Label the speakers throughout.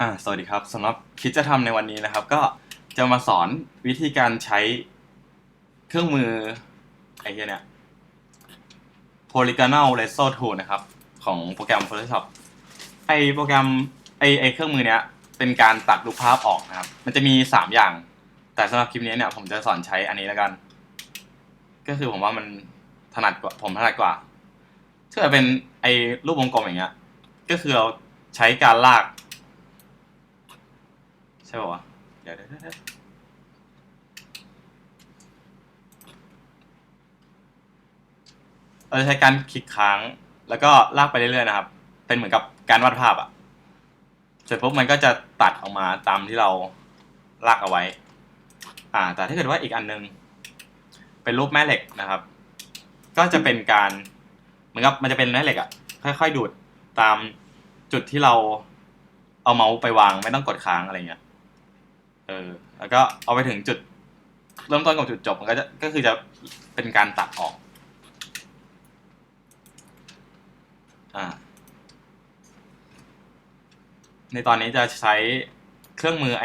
Speaker 1: อ่าสวัสดีครับสำหรับคิดจะทำในวันนี้นะครับ ก็จะมาสอนวิธีการใช้เครื่องมือไอ้เนี่ย polygonal lasso tool นะครับ ของโปรแกรม Photoshop ไอโปรแกรมไอไอเครื่องมือเนี้ยเป็นการตัดรูปภาพออกนะครับ มันจะมีสามอย่าง แต่สำหรับคลิปนี้เนี่ยผมจะสอนใช้อันนี้แล้วกัน ก็คือผมว่ามันถนัดกว่าผมถนัดกว่าถ้าเป็นไอรูปวงกลมอย่างเงี้ยก็คือเราใช้การลาก ใช่ป่าวะเดี๋ยวเดี๋ยวเดี๋ยวเราจะใช้การคลิกค้าง แล้วก็ลากไปเรื่อยๆนะครับ เป็นเหมือนกับการวาดภาพอะเสร็จปุ๊บมันก็จะตัดออกมาตามที่เราลากเอาไว้ อ่า แต่ถ้าเกิดว่าอีกอันนึง เป็นรูปแม่เหล็กนะครับ ก็จะเป็นการเหมือนกับมันจะเป็นแม่เหล็กอะค่อยๆดูดตามจุดที่เราเอาเมาส์ไปวางไม่ต้องกดค้างอะไรเงี้ย เออ แล้วก็เอาไปถึงจุด เริ่มต้นกับจุดจบมันก็จะก็คือจะเป็นการตัดออก อ่า ในตอนนี้จะใช้เครื่องมือไอ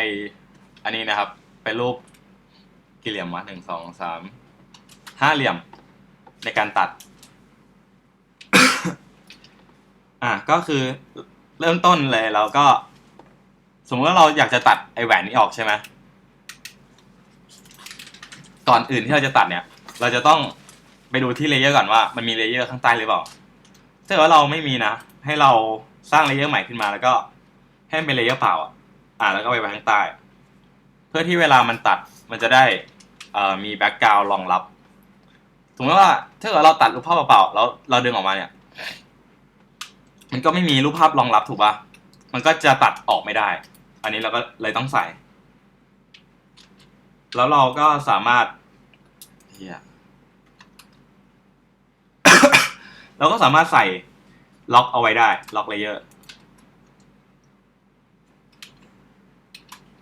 Speaker 1: อันนี้นะครับเป็นรูปกี่เหลี่ยมวะหนึ่งสองสามห้าเหลี่ยมในการตัด อ่าก็คือเริ่มต้นเลยเราก็ สมมติว่าเราอยากจะตัดไอแหวนนี้ออกใช่ไหมก่อนอื่นที่เราจะตัดเนี่ย เราจะต้องไปดูที่เลเยอร์ก่อนว่ามันมีเลเยอร์ข้างใต้หรือเปล่าถ้าเกิดว่าเราไม่มีนะ ให้เราสร้างเลเยอร์ใหม่ขึ้นมาแล้วก็ให้มันเป็นเลเยอร์เปล่าอะอ่าแล้วก็ไปไว้ข้างใต้ เพื่อที่เวลามันตัดมันจะได้เอ่อมีแบ็กกราวด์รองรับสมมติว่าถ้าเกิดเราตัดรูปภาพเปล่าๆแล้วเราดึงออกมาเนี่ย มันก็ไม่มีรูปภาพรองรับถูกปะมันก็จะตัดออกไม่ได้ อันนี้เราก็เลยต้องใส่ แล้วเราก็สามารถเฮียเราก็สามารถใส่ล็อกเอาไว้ได้ ล็อกเลเยอร์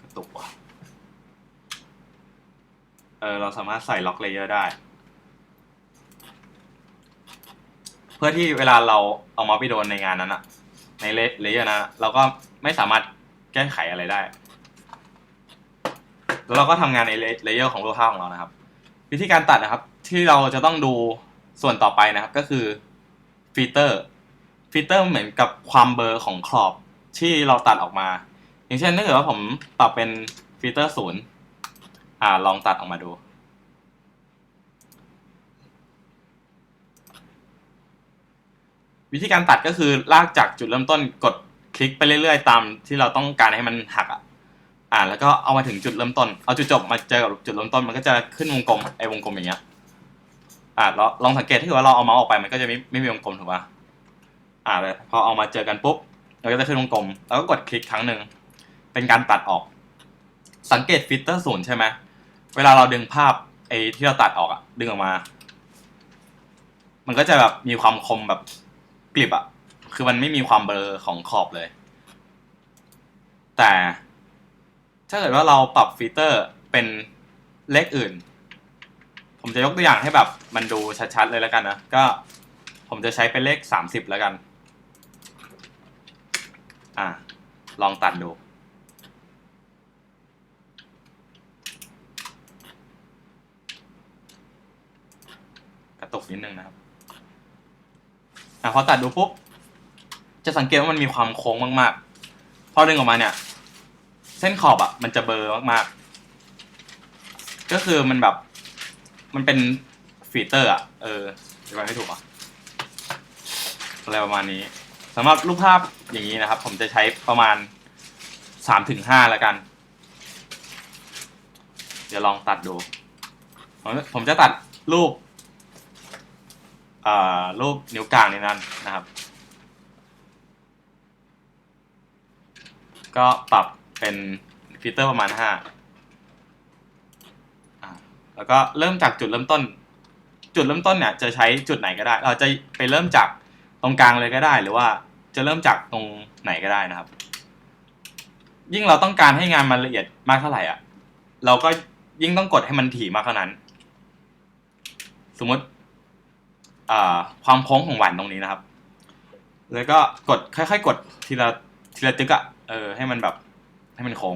Speaker 1: กระตุกว่ะเออเราสามารถใส่ล็อกเลเยอร์ได้ เพื่อที่เวลาเราเอามาไปโดนในงานนั้นอะในเลเยอร์นะ เราก็ไม่สามารถ แก้ไขอะไรได้ แล้วเราก็ทำงานในเลเยอร์ของรูปภาพของเรานะครับ วิธีการตัดนะครับ ที่เราจะต้องดูส่วนต่อไปนะครับ ก็คือฟิลเตอร์ฟิลเตอร์เหมือนกับความเบลอของขอบที่เราตัดออกมา อย่างเช่นถ้าเกิดว่าผมปรับเป็นฟิลเตอร์ศูนย์อ่าลองตัดออกมาดูวิธีการตัดก็คือลากจากจุดเริ่มต้นกด ลิกไปเรื่อยๆ ตามที่เราต้องการให้มันหักอะอ่าแล้วก็เอามาถึงจุดเริ่มต้น เอาจุดจบมาเจอกับจุดเริ่มต้นมันก็จะขึ้นวงกลมไอ้วงกลมอย่างเงี้ยอ่าเราลองสังเกตที่ว่าเราเอาเมาส์ออกไปมันก็จะไม่ไม่มีวงกลมถูกป่ะอ่าเลยพอเอามาเจอกันปุ๊บเราก็จะขึ้นวงกลม แล้วก็กดคลิกครั้งหนึ่งเป็นการตัดออก สังเกตฟิลเตอร์ศูนย์ใช่ไหมเวลาเราดึงภาพไอ้ที่เราตัดออกอะดึงออกมา มันก็จะแบบมีความคมแบบกริบอะ คือมันไม่มีความเบลอของขอบเลย แต่ ถ้าเกิดว่าเราปรับฟิลเตอร์เป็นเลขอื่น ผมจะยกตัวอย่างให้แบบมันดูชัดๆเลยแล้วกันนะ ก็ผมจะใช้เป็นเลขสามสิบแล้วกัน อ่าลองตัดดูกระตุกนิดนึงนะครับ อะพอตัดดูปุ๊บ จะสังเกตว่ามันมีความโค้งมากๆ พอดึงออกมาเนี่ย เส้นขอบอะ มันจะเบลอมากๆ ก็คือมันแบบ มันเป็นฟีเตอร์อะ เออจะไปไม่ถูกอะอะไรประมาณนี้สำหรับรูปภาพอย่างนี้นะครับ ผมจะใช้ประมาณสามถึงห้าแล้วกัน เดี๋ยวลองตัดดู ผมผมจะตัดรูปอ่ารูปนิ้วกลางในนั้นนะครับ ก็ปรับเป็นฟิลเตอร์ประมาณห้าแล้วก็เริ่มจากจุดเริ่มต้น จุดเริ่มต้นเนี่ยจะใช้จุดไหนก็ได้ เราจะไปเริ่มจากตรงกลางเลยก็ได้ หรือว่าจะเริ่มจากตรงไหนก็ได้นะครับ ยิ่งเราต้องการให้งานมันละเอียดมากเท่าไหร่อะ เราก็ยิ่งต้องกดให้มันถี่มากเท่านั้น สมมติความโค้งของหวานตรงนี้นะครับ แล้วก็กดค่อยๆ กดทีละ ทีละตึกอะเออให้มันแบบ ให้มันโค้ง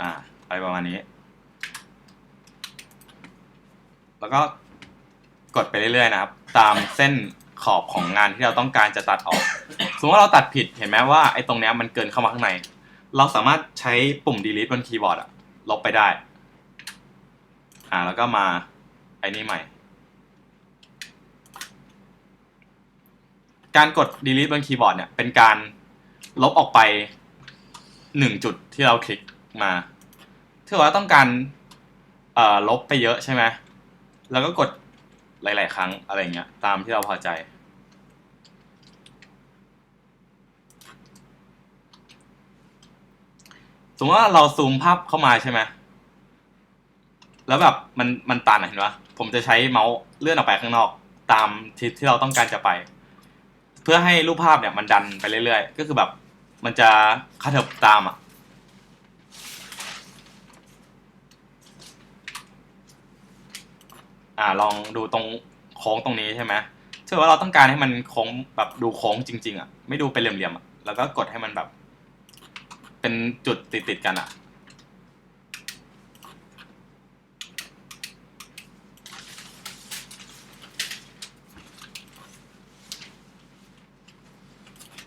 Speaker 1: อ่าไปประมาณนี้ แล้วก็กดไปเรื่อยๆนะครับ ตามเส้นขอบของงานที่เราต้องการจะตัดออก สมมติว่าเราตัดผิดเห็นไหมว่าไอ้ตรงเนี้ยมันเกินเข้ามาข้างใน เราสามารถใช้ปุ่ม delete บนคีย์บอร์ดอะลบไปได้ อ่าแล้วก็มาไอ้นี่ใหม่ การกด delete บนคีย์บอร์ดเนี่ยเป็นการลบออกไปหนึ่งจุดที่เราคลิกมาถ้าว่าต้องการเอ่อลบไปเยอะใช่ไหมแล้วก็กดหลาย ๆ ครั้งอะไรเงี้ยตามที่เราพอใจ สมมติว่าเราซูมภาพเข้ามาใช่ไหมแล้วแบบมันมันตันเห็นปะผมจะใช้เมาส์เลื่อนออกไปข้างนอก ตามทิศที่เราต้องการจะไป เพื่อให้รูปภาพเนี่ยมันดันไปเรื่อยๆ ก็คือแบบมันจะคาเถิบตามอะอ่าลองดูตรงโค้งตรงนี้ใช่ไหมถ้าว่าเราต้องการให้มันโค้งแบบดูโค้งจริง ๆอะไม่ดูเป็นเหลี่ยมๆอะแล้วก็กดให้มันแบบ เป็นจุดติดๆกันอะ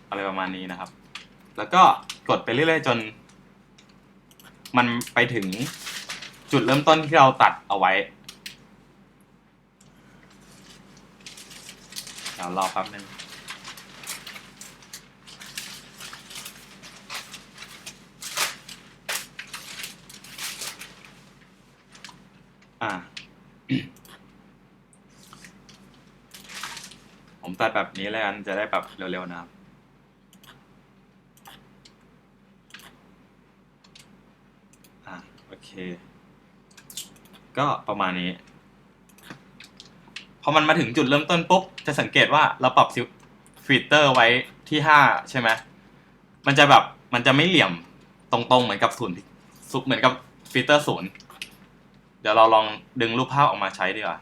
Speaker 1: อะไร ประมาณนี้นะครับ แล้วก็กดไปเรื่อยๆจน มันไปถึงจุดเริ่มต้นที่เราตัดเอาไว้เดี๋ยวรอแป๊บนึงอ่าผมตัดแบบนี้แล้วกันจะได้แบบเร็วๆนะครับ อะโอเค ก็ประมาณนี้ พอมันมาถึงจุดเริ่มต้นปุ๊บ จะสังเกตว่าเราปรับฟิลเตอร์ไว้ที่ห้าใช่ไหมมันจะแบบมันจะไม่เหลี่ยมตรงๆเหมือนกับศูนย์ซุปเหมือนกับฟิลเตอร์ศูนย์เดี๋ยวเราลองดึงรูปภาพออกมาใช้ดีกว่า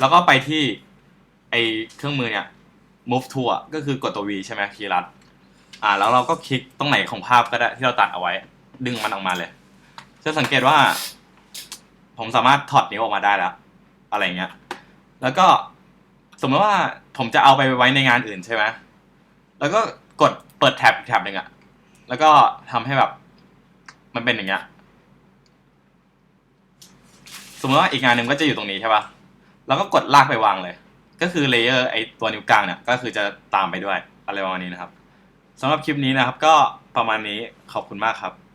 Speaker 1: แล้วก็ไปที่ไอเครื่องมือเนี่ย move to อะก็คือกดตัว V ใช่ไหมคีย์ลัด อ่าแล้วเราก็คลิกตรงไหนของภาพก็ได้ที่เราตัดเอาไว้ ดึงมันออกมาเลย จะสังเกตว่า ผมสามารถถอดนิ้วออกมาได้แล้ว อะไรเงี้ย แล้วก็สมมติว่าผมจะเอาไปไว้ในงานอื่นใช่ไหมแล้วก็กดเปิดแท็บอีกแท็บหนึ่งอะแล้วก็ทำให้แบบ มันเป็นอย่างเงี้ย สมมติว่าอีกงานหนึ่งก็จะอยู่ตรงนี้ใช่ป่ะ แล้วก็กดลากไปวางเลย ก็คือเลเยอร์ไอตัวนิ้วกลางเนี่ย ก็คือจะตามไปด้วย อะไรประมาณนี้นะครับ สำหรับคลิปนี้นะครับ ก็ประมาณนี้ขอบคุณมากครับ